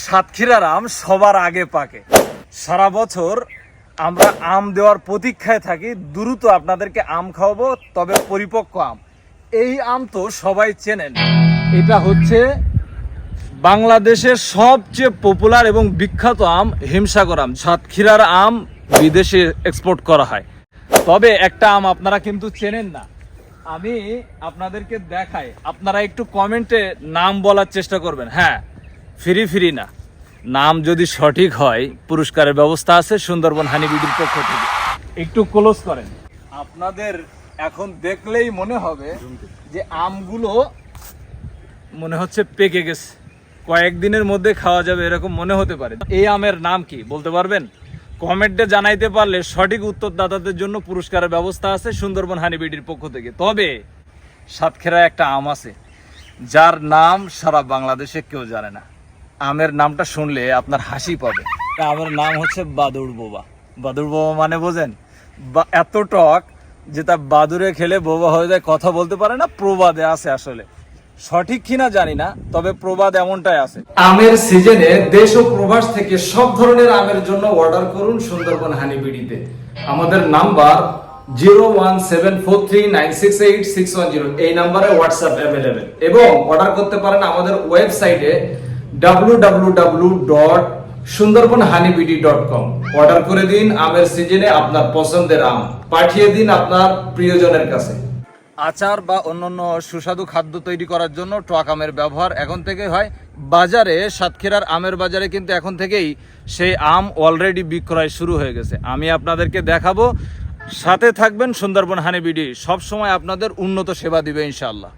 সাতক্ষীরার আম সবার আগে পাকে। সারা বছর আমরা আম দেওয়ার প্রতীক্ষায় থাকি, দ্রুত আপনাদেরকে আম খাওয়াবো, তবে পরিপক্ক আম। এই আম তো সবাই চেনেন। এটা হচ্ছে বাংলাদেশের সবচেয়ে পপুলার এবং বিখ্যাত আম হিমসাগর আম। সাতক্ষীরার আম বিদেশে এক্সপোর্ট করা হয়। তবে একটা আম আপনারা কিন্তু চেনেন না। আমি আপনাদেরকে দেখাই। আপনারা একটু কমেন্টে নাম বলার চেষ্টা করবেন। হ্যাঁ ফ্রি ফ্রি না। নাম যদি সঠিক হয় পুরস্কারের ব্যবস্থা আছে সুন্দরবন হানিবিডির পক্ষ থেকে। একটু ক্লোজ করেন। আপনাদের এখন দেখলেই মনে হবে যে আমগুলো মনে হচ্ছে পেকে গেছে। কয়েকদিনের মধ্যে খাওয়া যাবে এরকম মনে হতে পারে। এই আমের নাম কি বলতে পারবেন? কমেন্টে জানাইতে পারলে সঠিক উত্তরদাতাদের জন্য পুরস্কারের ব্যবস্থা আছে সুন্দরবন হানিবিডির পক্ষ থেকে। তবে সাতক্ষীরায় একটা আম আছে যার নাম সারা বাংলাদেশে কেউ জানে না। আমের নামটা শুনলে আপনার হাসি পাবে। তা আমের নাম হচ্ছে বাদুড় বোবা। বাদুড় বোবা মানে বোঝেন? বা এত টক যে তা বাদুরে খেলে বোবা হয়ে যায় কথা বলতে পারে না প্রবাদে আছে আসলে। সঠিক কিনা জানি না তবে প্রবাদ এমনটাই আছে। আমের সিজনে দেশ ও প্রবাস থেকে সব ধরনের আমের জন্য অর্ডার করুন সুন্দরবন হানিবিডিতে। আমাদের number zero one seven four three nine six eight six one zero এই নাম্বারে হোয়াটসঅ্যাপ অ্যাভেলেবেল। এবং অর্ডার করতে পারেন আমাদের ওয়েবসাইটে কম অর্ডার করে দিন, আমের সিজনে আপনার পছন্দের আম। পাঠিয়ে দিন আপনার প্রিয়জনের কাছে। আচার বা অন্যান্য সুস্বাদু খাদ্য তৈরি করার জন্য টক আমের ব্যবহার এখন থেকে হয়। বাজারে, সাতক্ষীরার আমের বাজারে কিন্তু এখন থেকেই সেই আম অলরেডি বিক্রয় শুরু হয়ে গেছে। আমি আপনাদেরকে দেখাবো। সাথে থাকবেন সুন্দরবন হানিবিডি। সব সময় আপনাদের উন্নত সেবা দিবে ইনশাআল্লাহ।